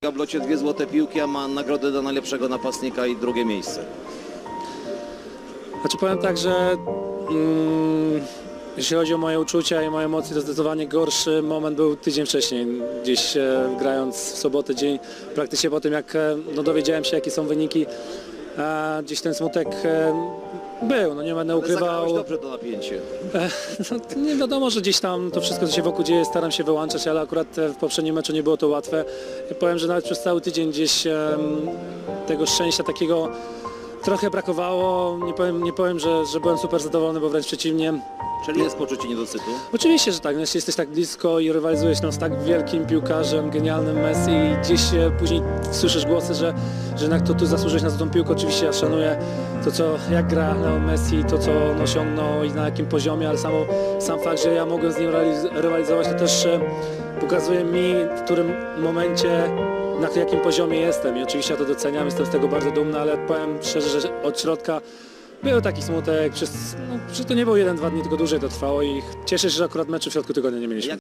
W gablocie dwie złote piłki, a ma nagrodę dla najlepszego napastnika i drugie miejsce. Znaczy powiem tak, że mm, jeśli chodzi o moje uczucia i moje emocje, to zdecydowanie gorszy moment był tydzień wcześniej, gdzieś e, grając w sobotę dzień, praktycznie po tym jak e, no, dowiedziałem się jakie są wyniki, e, gdzieś ten smutek e, był, no nie będę ukrywał. Zagrałeś dobrze to napięcie. No, to nie wiadomo, że gdzieś tam to wszystko, co się wokół dzieje, staram się wyłączać, ale akurat e, w poprzednim meczu nie było to łatwe. Ja powiem, że nawet przez cały tydzień gdzieś em, tego szczęścia takiego trochę brakowało. Nie powiem, nie powiem że, że byłem super zadowolony, bo wręcz przeciwnie. Czyli jest poczucie niedosytu. Oczywiście, że tak, no, jeśli jesteś tak blisko i rywalizujesz no, z tak wielkim piłkarzem, genialnym Messi i gdzieś e, później słyszysz głosy, że, że jednak to tu zasłużyłeś na tą piłkę. Oczywiście ja szanuję to, co, jak gra Leo Messi, to, co on osiągnął i na jakim poziomie, ale samo, sam fakt, że ja mogłem z nim rywalizować, to też e, pokazuje mi, w którym momencie, na jakim poziomie jestem i oczywiście ja to doceniam, jestem z tego bardzo dumny, ale powiem szczerze, że od środka był taki smutek, przez, no, to nie było jeden, dwa dni, tylko dłużej to trwało i cieszę się, że akurat meczu w środku tygodnia nie mieliśmy.